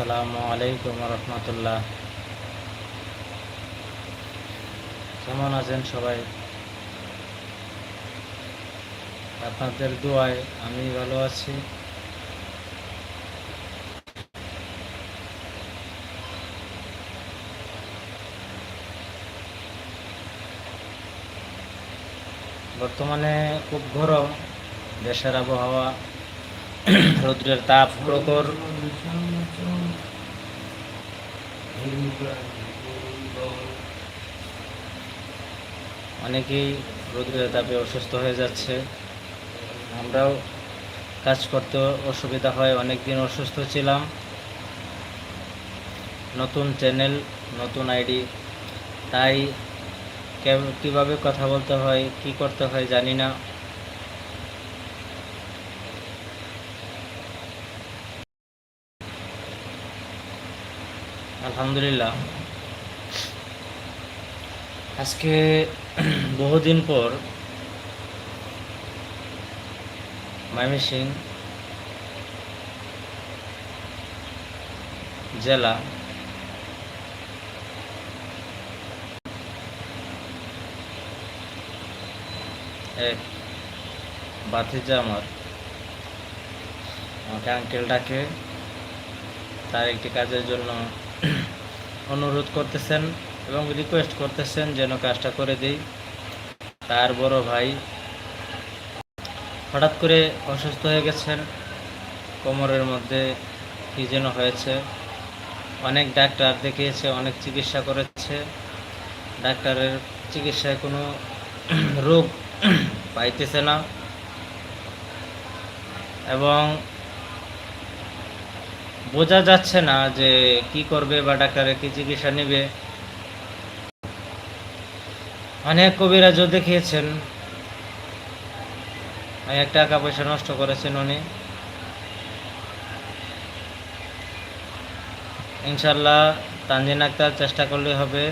আসসালামু আলাইকুম রহমতুল্লাহ। কেমন আছেন সবাই? আপনাদের দোয়ায় আমি ভালো আছি। বর্তমানে খুব গরম, দেশের আবহাওয়া, রৌদ্রের তাপ প্রখর। অনেকেই রৌদ্রের তাপে অসুস্থ হয়ে যাচ্ছে। আমরাও কাজ করতে অসুবিধা হয় অনেক দিন অসুস্থ ছিলাম। নতুন চ্যানেল, নতুন আইডি, তাই কীভাবে কথা বলতে হয়, কি করতে হয় জানি না। আলহামদুলিল্লাহ। আজকে বহুদিন পর ময়মনসিং জেলা এক বাতিজা আমার আমাকে আঙ্কেল ডাকে, তার একটি কাজের জন্য অনুরোধ করতেছেন এবং রিকোয়েস্ট করতেছেন যেন কাজটা করে দিই। তার বড় ভাই হঠাৎ করে অসুস্থ হয়ে গেছেন। কোমরের মধ্যে কী যেন হয়েছে। অনেক ডাক্তার দেখিয়েছে, অনেক চিকিৎসা করেছে। ডাক্তারের চিকিৎসায় কোনো রোগ পাইতেছে না। এবং বোঝা যাচ্ছে না যে কি করবে বা ডাক্তারের কি চিকিৎসা নেবে। অনেক কবিরাজও দেখিয়েছেন। অনেক টাকা পয়সা নষ্ট করেছেন উনি। ইনশাল্লাহ তানজিন আক্তার চেষ্টা করলে হবে।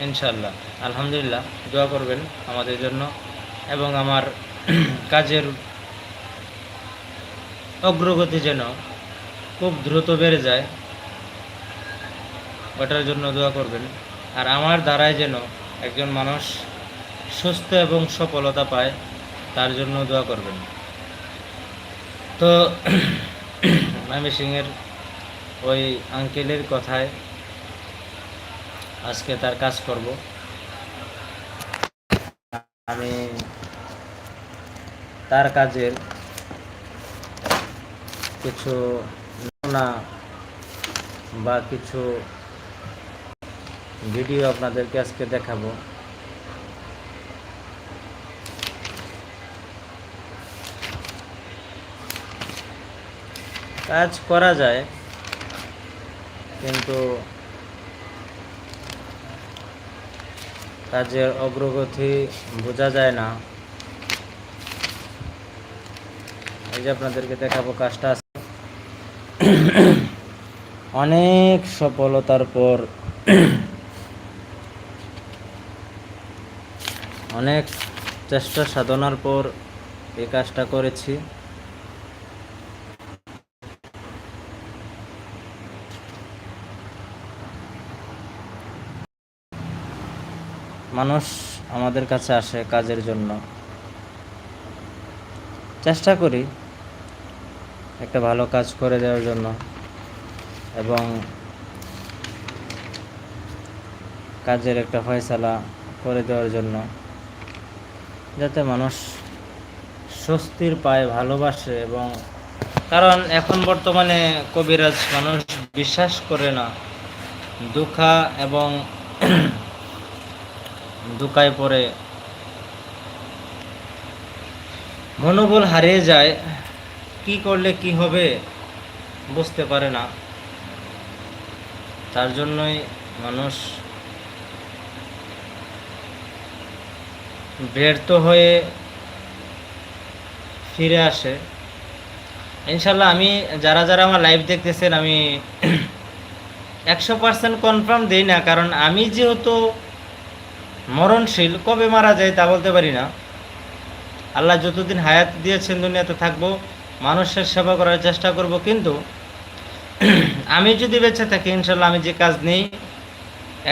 ইনশাল্লাহ, আলহামদুলিল্লাহ, দোয়া করবেন আমাদের জন্য। এবং আমার কাজের অগ্রগতি যেন খুব দ্রুত বেড়ে যায়। ওটার জন্য দোয়া করবেন। আর আমার দ্বারাই যেন একজন মানুষ সুস্থ এবং সফলতা পায়, তার জন্য দোয়া করবেন। তো সিংয়ের ওই আঙ্কেলের কথায় আজকে তার কাজ করব। আমি তার কাজের কিছু নমুনা বা কিছু ভিডিও আপনাদেরকে আজকে দেখাবো। কাজ করা যায়, কিন্তু কাজের অগ্রগতি বোঝা যায় না। এই যে আপনাদেরকে দেখাবো কাজটা অনেক সফলতার পর অনেক চেষ্টা সাধনার পর এই কাজটা করেছি। মানুষ আমাদের কাছে আসে কাজের জন্য। চেষ্টা করি একটা ভালো কাজ করে দেওয়ার জন্য। এবং কাজের একটা ফয়সালা করে দেওয়ার জন্য যাতে মানুষ স্বস্তির পায় ভালোবাসে এবং কারণ এখন বর্তমানে কবিরাজ মানুষ বিশ্বাস করে না। দুঃখা এবং দুকায় পড়ে। মনোবল হারিয়ে যায়। কি করলে কি হবে বুঝতে পারে না। তার জন্যই মানুষ ব্যর্থ হয়ে ফিরে আসে। ইনশাল্লাহ আমি, যারা যারা আমার লাইভ দেখতেছেন, আমি একশো পার্সেন্ট কনফার্ম দিই না, কারণ আমি যেহেতু মরণশীল, কবে মারা যায় তা বলতে পারি না। আল্লাহ যতদিন হায়াত দিয়েছেন দুনিয়াতে থাকব, মানুষের সেবা করার চেষ্টা করব, কিন্তু আমি যদি বেঁচে থাকি, ইনশাল্লাহ আমি যে কাজ নেই,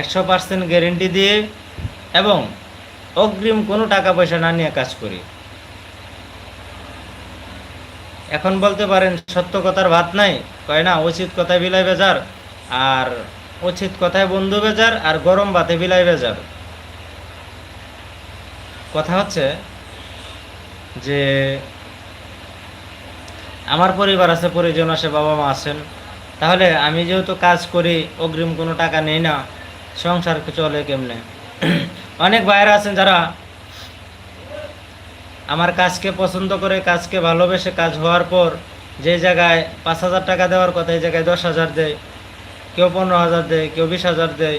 একশো পার্সেন্ট গ্যারেন্টি দিয়ে এবং অগ্রিম কোনো টাকা পয়সা না নিয়ে কাজ করি। এখন বলতে পারেন, সত্য কথার ভাত নাই, কয় না, উচিত কথায় বিলাই বেজার, আর উচিত কথায় বন্ধু বেজার, আর গরম ভাতে বিলাই বেজার। কথা হচ্ছে যে, আমার পরিবার আছে, পরিজন আছে, বাবা মা আছেন। তাহলে আমি যেহেতু কাজ করি, অগ্রিম কোনো টাকা নেই না, সংসার চলে কেমনে? অনেক ভাইয়েরা আছেন যারা আমার কাজকে পছন্দ করে, কাজকে ভালোবেসে কাজ হওয়ার পর যে জায়গায় পাঁচ হাজার টাকা দেওয়ার কথা, এই জায়গায় দশ হাজার দেয়, কেউ পনেরো হাজার দেয়, কেউ বিশ হাজার দেয়,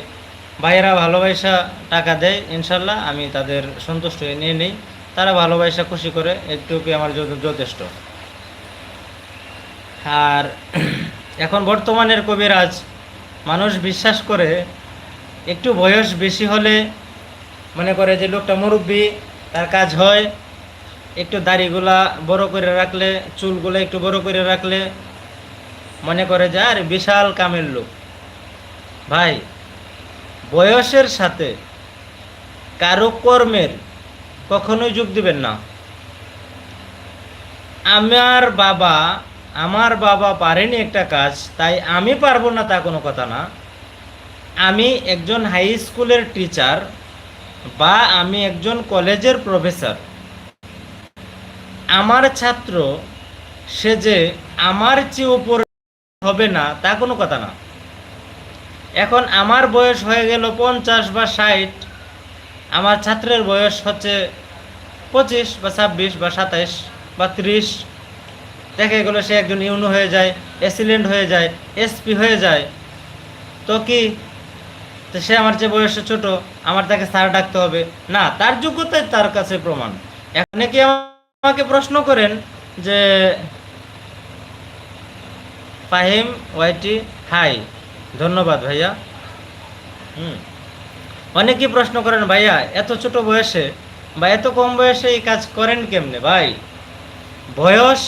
ভাইয়েরা ভালোবাসা টাকা দেয়, ইনশাল্লাহ আমি তাদের সন্তুষ্ট হয়ে নিয়ে নিই। তারা ভালোবাসা, খুশি করে একটুকুই আমার যথেষ্ট। আর এখন বর্তমানের কবিরাজ, মানুষ বিশ্বাস করে একটু বয়স বেশি হলে মনে করে যে লোকটা মুরব্বী, তার কাজ হয়, একটু দাড়িগুলা বড় করে রাখলে, চুলগুলো একটু বড় করে রাখলে মনে করে যে আর বিশাল কামের লোক। ভাই, বয়সের সাথে কারও কর্মের কখনোই যোগ দিবেন না। আমার বাবা আমার বাবা পারেনি একটা কাজ, তাই আমি পারব না তা কোনো কথা না। আমি একজন হাই স্কুলের টিচার বা আমি একজন কলেজের প্রফেসর আমার ছাত্র, সে যে আমার চেয়ে উপর হবে না, তা কোনো কথা না। এখন আমার বয়স হয়ে গেল পঞ্চাশ বা ষাট, আমার ছাত্রের বয়স হচ্ছে পঁচিশ বা ছাব্বিশ বা সাতাইশ বা ত্রিশ। দেখা গেলো সে একজন ইউনো হয়ে যায়, এসিলেন্ট হয়ে যায়, এসপি হয়ে যায়। তো কি? তো সে আমার চেয়ে বয়সে ছোট, আমার তাকে স্যার ডাকতে হবে। না, তার যোগ্যতাই তার কাছে প্রমাণ। এখন কি আমাকে প্রশ্ন করেন যে, ফাহিম, ওয়াইটি, হাই? ধন্যবাদ ভাইয়া। হুম। অনেকেই প্রশ্ন করেন, ভাইয়া, এত ছোট বয়সে বা এত কম বয়সে এই কাজ করেন কেমনে ভাই? বয়স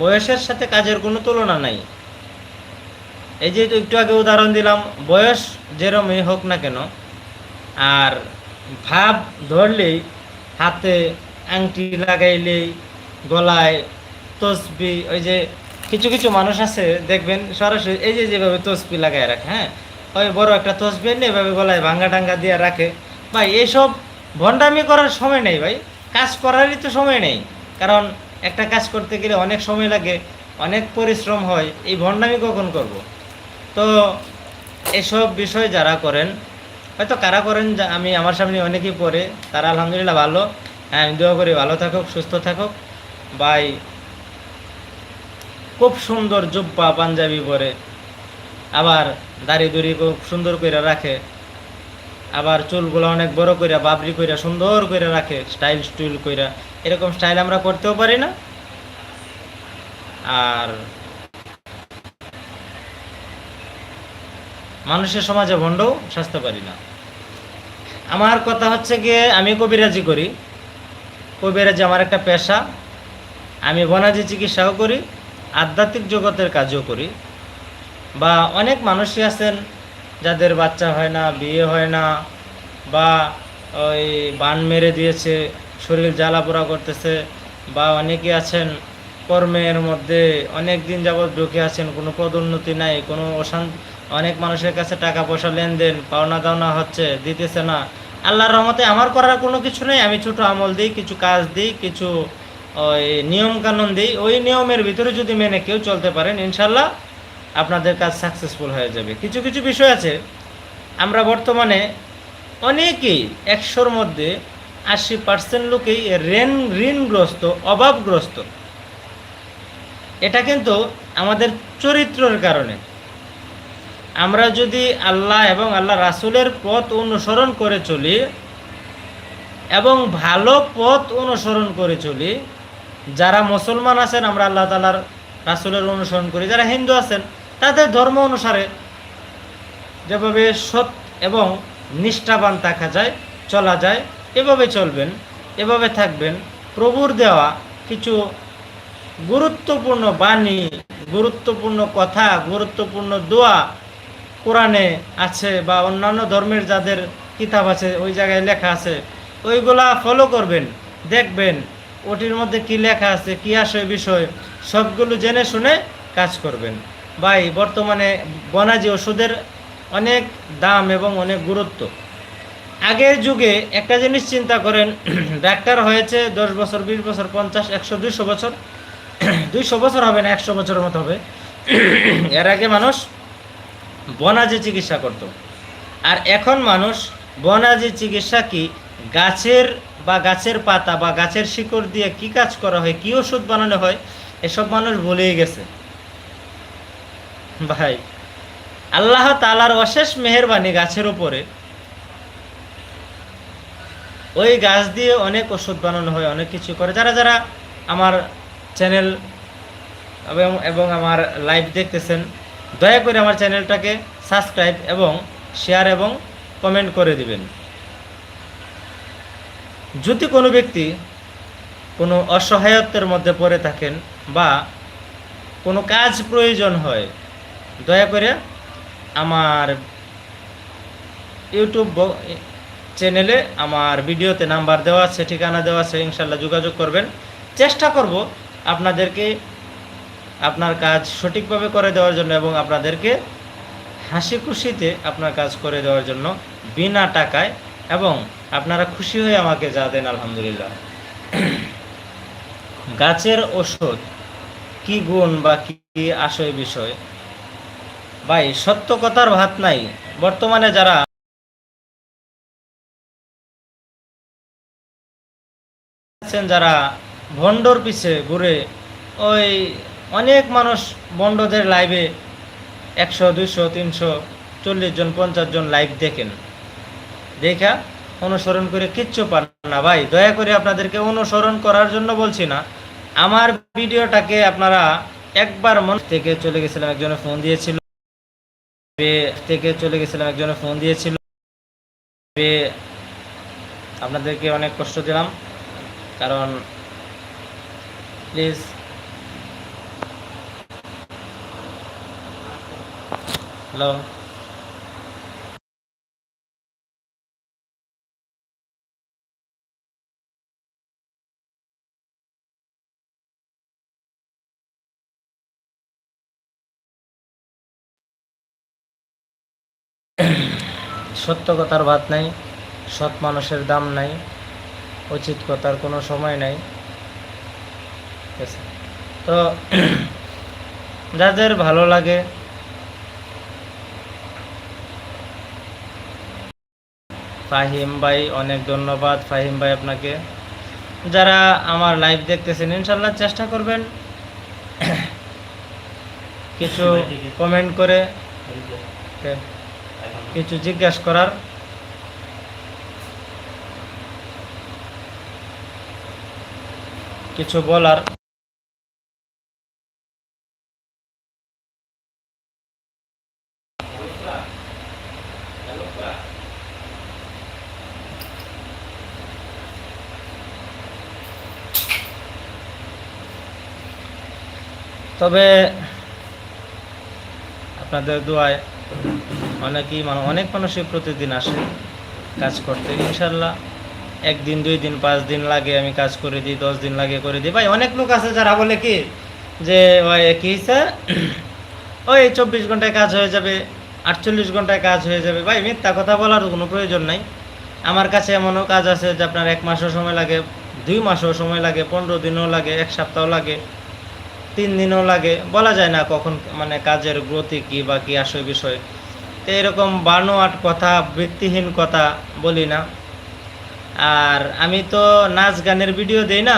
বয়সের সাথে কাজের কোনো তুলনা নাই। এই যে একটু আগে উদাহরণ দিলাম, বয়স যেরমই হোক না কেন, আর ভাব ধরলেই হাতে আংটি লাগাইলেই গলায় তসবি, ওই যে কিছু কিছু মানুষ আছে, দেখবেন সরাসরি এই যে যেভাবে তসবি লাগায় রাখে হ্যাঁ? ওই বড় একটা তসবি এনে এভাবে গলায় ভাঙ্গা টাঙ্গা দিয়ে রাখে। ভাই, এইসব ভণ্ডামি করার সময় নেই ভাই, কাজ করারই তো সময় নেই। কারণ একটা কাজ করতে গেলে অনেক সময় লাগে, অনেক পরিশ্রম হয়, এই ভণ্ডামি কখন করব। তো এসব বিষয় যারা করেন, হয়তো কারা করেন আমি আমার সামনে অনেকেই পড়ে, তারা আলহামদুলিল্লাহ ভালো। হ্যাঁ আমি দোয়া করি ভালো থাকুক, সুস্থ থাকুক। বাই খুব সুন্দর জুব্বা পাঞ্জাবি পরে, আবার দাড়ি দুড়ি খুব সুন্দর করে রাখে, আবার চুলগুলো অনেক বড় কইরা, বাবরি কইরা, সুন্দর করে রাখে, স্টাইল স্টুইল কইরা। এরকম স্টাইল আমরা করতেও পারি না। আর মানুষের সমাজে ভণ্ডও সাজতে পারি না। আমার কথা হচ্ছে গিয়ে, আমি কবিরাজি করি। কবিরাজি আমার একটা পেশা। আমি বনাজি চিকিৎসাও করি, আধ্যাত্মিক জগতের কাজও করি। বা অনেক মানুষই আছেন যাদের বাচ্চা হয় না, বিয়ে হয় না, বা ওই বান মেরে দিয়েছে শরীর জ্বালাপোড়া করতেছে বা অনেকে আছেন কর্মের মধ্যে অনেক দিন যাবৎ ঢুকে আছেন, কোনো পদোন্নতি নাই, কোনো অশান্তি, অনেক মানুষের কাছে টাকা পয়সা লেনদেন, পাওনা দাওনা হচ্ছে, দিতেছে না। আল্লাহর রহমতে আমার করার কোনো কিছু নেই, আমি ছোট আমল দিই, কিছু কাজ দিই, কিছু ওই নিয়ম কানুন দিই, ওই নিয়মের ভিতরে যদি মেনে কেউ চলতে পারেন ইনশাল্লাহ আপনাদের কাজ সাকসেসফুল হয়ে যাবে। কিছু কিছু বিষয় আছে। আমরা বর্তমানে অনেকেই একশোর মধ্যে আশি পার্সেন্ট লোকেই ঋণ, ঋণগ্রস্ত, অভাবগ্রস্ত। এটা কিন্তু আমাদের চরিত্রের কারণে। আমরা যদি আল্লাহ এবং আল্লাহ রাসুলের পথ অনুসরণ করে চলি এবং ভালো পথ অনুসরণ করে চলি, যারা মুসলমান আছেন, আমরা আল্লাহ তালার রাসুলের অনুসরণ করি। যারা হিন্দু আছেন, তাদের ধর্ম অনুসারে যেভাবে সৎ এবং নিষ্ঠাবান থাকা যায়, চলা যায় এভাবে চলবেন, এভাবে থাকবেন। প্রভুর দেওয়া কিছু গুরুত্বপূর্ণ বাণী, গুরুত্বপূর্ণ কথা, গুরুত্বপূর্ণ দোয়া কোরআনে আছে বা অন্যান্য ধর্মের যাদের কিতাব আছে, ওই জায়গায় লেখা আছে, ওইগুলা ফলো করবেন, দেখবেন, ওটির মধ্যে কি লেখা আছে, কি আসে বিষয়, সবগুলো জেনে শুনে কাজ করবেন। ভাই, বর্তমানে বনাজি ওষুধের অনেক দাম এবং অনেক গুরুত্ব। আগের যুগে একটা জিনিস চিন্তা করেন, ডাক্তার হয়েছে দশ বছর, বিশ বছর, পঞ্চাশ, একশো, দুইশো বছর। দুইশো বছর হবে না, একশো বছরের মতো হবে। এর আগে মানুষ বনাজি চিকিৎসা করত। আর এখন মানুষ বনাজি চিকিৎসা কি? গাছের বা গাছের পাতা বা গাছের শিকড় দিয়ে কি কাজ করা হয়, কি ওষুধ বানানো হয়, এসব মানুষ ভুলেই গেছে। ভাই, আল্লাহ তালার অশেষ মেহেরবানি গাছের উপরে ওই গাছ দিয়ে অনেক ওষুধ বানানো হয়, অনেক কিছু করে। যারা যারা আমার চ্যানেল এবং এবং আমার লাইভ দেখতেছেন, দয়া করে আমার চ্যানেলটাকে সাবস্ক্রাইব এবং শেয়ার এবং কমেন্ট করে দিবেন। যদি কোনো ব্যক্তি কোনো অসহায়ত্বের মধ্যে পড়ে থাকেন বা কোনো কাজ প্রয়োজন হয়, দয়া করে আমার ইউটিউব চ্যানেলে আমার ভিডিওতে নাম্বার দেওয়া আছে, ঠিকানা দেওয়া আছে ইনশাল্লাহ যোগাযোগ করবেন। চেষ্টা করব আপনাদেরকে আপনার কাজ সঠিকভাবে করে দেওয়ার জন্য এবং আপনাদেরকে হাসি খুশিতে আপনার কাজ করে দেওয়ার জন্য বিনা টাকায় এবং আপনারা খুশি হয়ে আমাকে যা দেন, আলহামদুলিল্লাহ। গাছের ওষুধ কি গুণ বা কি আশয় বিষয়? ভাই, সত্য কথার ভাত নাই। বর্তমানে যারা আছেন যারা ভণ্ডর পিছে ঘুরে ওই অনেক মানুষ বন্ডদের লাইভে একশো, দুইশো, তিনশো, চল্লিশ জন, পঞ্চাশ জন লাইভ দেখেন। দেখা, অনুসরণ করে কিচ্ছু পান না। ভাই, দয়া করে আপনাদেরকে অনুসরণ করার জন্য বলছি না। আমার ভিডিওটাকে আপনারা একবার মন থেকে চলে গেছিলাম, একজনে ফোন দিয়েছিল। থেকে চলে গেছিলাম, একজনে ফোন দিয়েছিল। আপনাদেরকে অনেক কষ্ট দিলাম। কারণ প্লিজ হ্যালো সত্য কথার ভাত নাই সৎ মানুষের দাম নাই। উচিত কথার কোনো সময় নাই। ঠিক আছে? তো যাদের ভালো লাগে ফাহিম ভাই অনেক ধন্যবাদ ফাহিম ভাই আপনাকে। যারা আমার লাইভ দেখতেছেন ইনশাল্লাহ চেষ্টা করবেন কিছু কমেন্ট করে কিছু জিজ্ঞাসা করার। কিছু বলার। তবে আপনাদের দোয়ায় অনেকেই মানুষ অনেক মানুষই প্রতিদিন আসে কাজ করতে ইনশাল্লাহ। একদিন, দুই দিন, পাঁচ দিন লাগে আমি কাজ করে দিই, দশ দিন লাগে করে দিই। ভাই, অনেক লোক আছে যারা বলে কি যে ওই কি হয়েছে ওই চব্বিশ ঘন্টায় কাজ হয়ে যাবে, আটচল্লিশ ঘন্টায় কাজ হয়ে যাবে। ভাই, মিথ্যা কথা বলার কোনো প্রয়োজন নাই। আমার কাছে এমনও কাজ আছে যে, আপনার এক মাসও সময় লাগে, দুই মাসও সময় লাগে, পনেরো দিনও লাগে, এক সপ্তাহ লাগে, তিন দিনও লাগে। বলা যায় না কখন মানে কাজের গতি কি বা কি আসে বিষয়। তো এরকম বানো আট কথা, বৃত্তিহীন কথা বলি না। আর আমি তো নাচ গানের ভিডিও দেই না,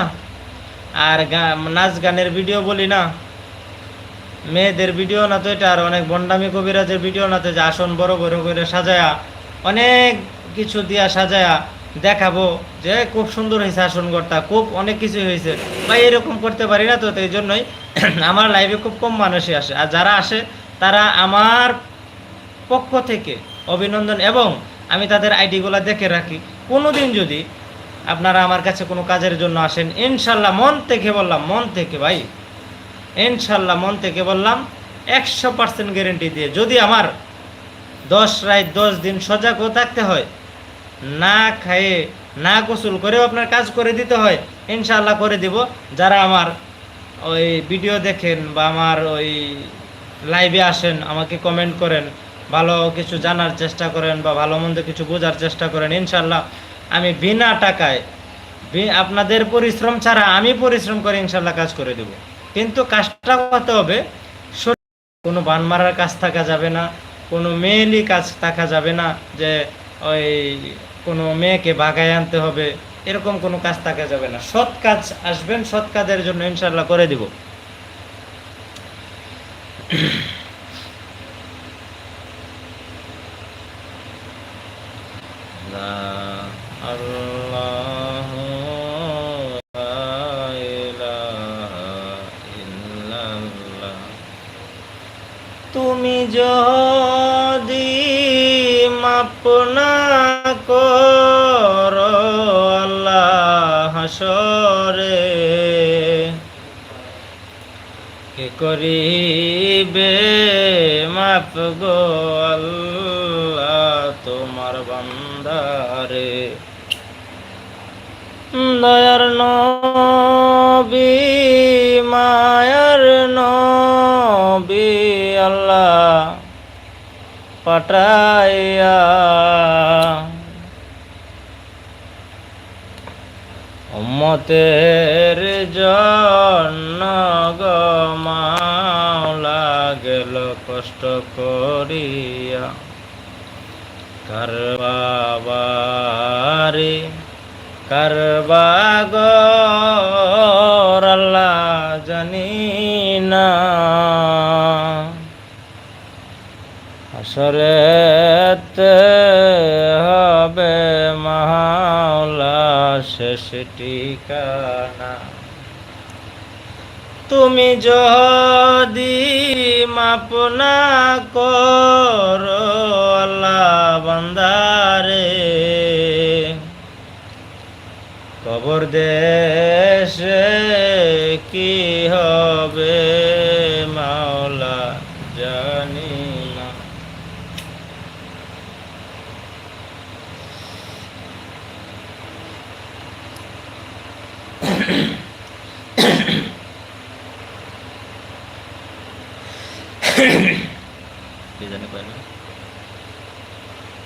আর নাচ গানের ভিডিও বলি না। মেয়েদের ভিডিও না তো এটা, আর অনেক বন্ডামি কবিরাজের ভিডিও না তো যে আসন বড় বড় করে সাজায়া, অনেক কিছু দিয়া সাজায়া দেখাবো যে খুব সুন্দর হয়েছে আসন ঘরটা খুব অনেক কিছু হয়েছে বা এরকম করতে পারি না তো এই জন্যই আমার লাইভে খুব কম মানুষই আসে। আর যারা আসে, তারা আমার পক্ষ থেকে অভিনন্দন এবং আমি তাদের আইডিগুলো দেখে রাখি। কোনো দিন যদি আপনারা আমার কাছে কোনো কাজের জন্য আসেন, ইনশাল্লাহ মন থেকে বললাম, মন থেকে ভাই, ইনশাল্লাহ মন থেকে বললাম, একশো পার্সেন্ট গ্যারেন্টি দিয়ে যদি আমার দশ রাত দশ দিন সজাগও থাকতে হয়, না খায়ে, না গোসল করেও আপনার কাজ করে দিতে হয়, ইনশাল্লাহ করে দিব। যারা আমার ওই ভিডিও দেখেন বা আমার ওই লাইভে আসেন, আমাকে কমেন্ট করেন ভালো কিছু জানার চেষ্টা করেন বা ভালো মন্দ কিছু বোঝার চেষ্টা করেন ইনশাল্লাহ আমি বিনা টাকায় আপনাদের পরিশ্রম ছাড়া আমি পরিশ্রম করে ইনশাল্লাহ কাজ করে দেব। কিন্তু কাজটা করতে হবে কোনো বান মারার কাজ থাকা যাবে না, কোনো মেয়েলি কাজ থাকা যাবে না, যে ওই কোনো মেয়েকে বাগায় আনতে হবে, এরকম কোনো কাজ থাকা যাবে না। সৎ কাজ আসবেন, সৎ কাজের জন্য ইনশাল্লাহ করে দিব। তুমি যদি মাপ না করো আল্লাহ হাসরে কে করিবে মাপ গো আল্লাহ? বান্দারে দয়ার নবী মায়ার নবী আল্লাহ পাঠাইয়া। উম্মতের জন্য গো মাওলা গেল কষ্ট করিয়া। কার বাবারে কার বাগর আল্লাহ জানি না। আসরেতে হবে মাওলা শেষ ঠিকানা। তুমি যদি মাপনা করো বান্দারে কবর দেশে কি হবে?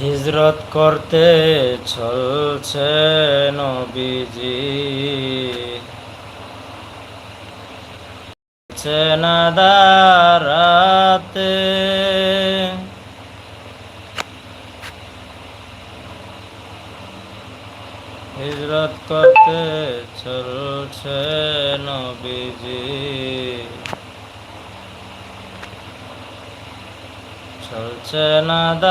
হিজরত করতে চলছে নবীজি। চেনা দাঁড়াতে হিজরত করতে চলছে अर्चनदारत्